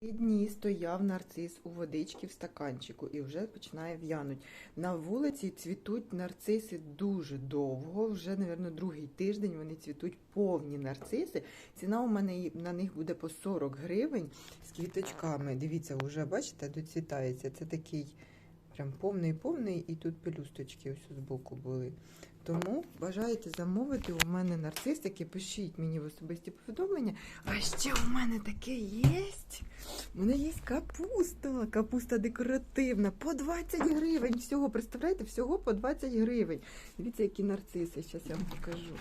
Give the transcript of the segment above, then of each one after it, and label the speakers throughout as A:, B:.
A: Три дні стояв нарцис у водички в стаканчику і вже починає в'януть. На вулиці цвітуть нарциси дуже довго, вже, мабуть, другий тиждень вони цвітуть повні нарциси. Ціна у мене на них буде по 40 гривень з квіточками. Дивіться, вже бачите, доцвітається. Це такий прям повний-повний, і тут пелюсточки ось з боку були. Тому бажаєте замовити у мене нарцисики, пишіть мені в особисті повідомлення. А ще у мене таке є. У мене є капуста, капуста декоративна, по 20 гривень. Всього, представляєте, всього по 20 гривень. Дивіться, які нарциси, зараз я вам покажу.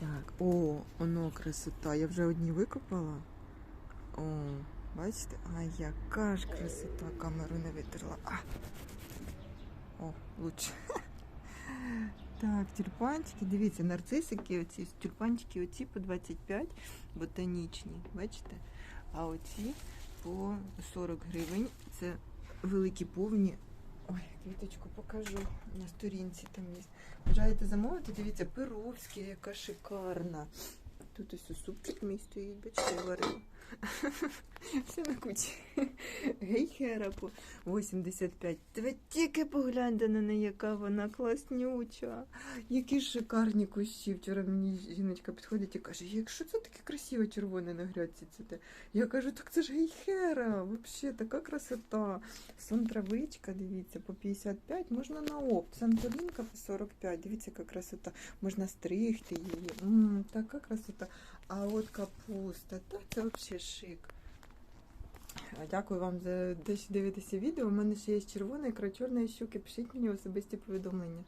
A: Так, о, воно красота. Я вже одні викопала. О, бачите? А яка ж красота, камеру не витерла. А. О, лучше. Так, тюльпанчики, дивіться, нарцисики, оці тюльпанчики оці по 25 ботанічні, бачите? А оці по 40 гривень. Це великі повні. Ой, квіточку покажу на сторінці там є. Бажаєте замовити? Дивіться, перовська, яка шикарна. Тут ось супчик мій стоїть, бачите, варила. Все на кучі. Гейхера по 85. Ви тільки погляньте на неї, яка вона класнюча. Які шикарні кущі. Вчора мені жіночка підходить і каже, якщо це таке красиве червоне на грядці цвіте. Я кажу, так це ж гейхера. Взагалі, така красота. Сон травичка, дивіться, по 55, можна на опт. Сантолінка по 45. Дивіться, яка красота. Можна стригти її. М, така красота. А от капуста, та це взагалі шик. Дякую вам за те, що дивитеся відео. У мене ще є червона ікра чорної щуки. Пишіть мені особисті повідомлення.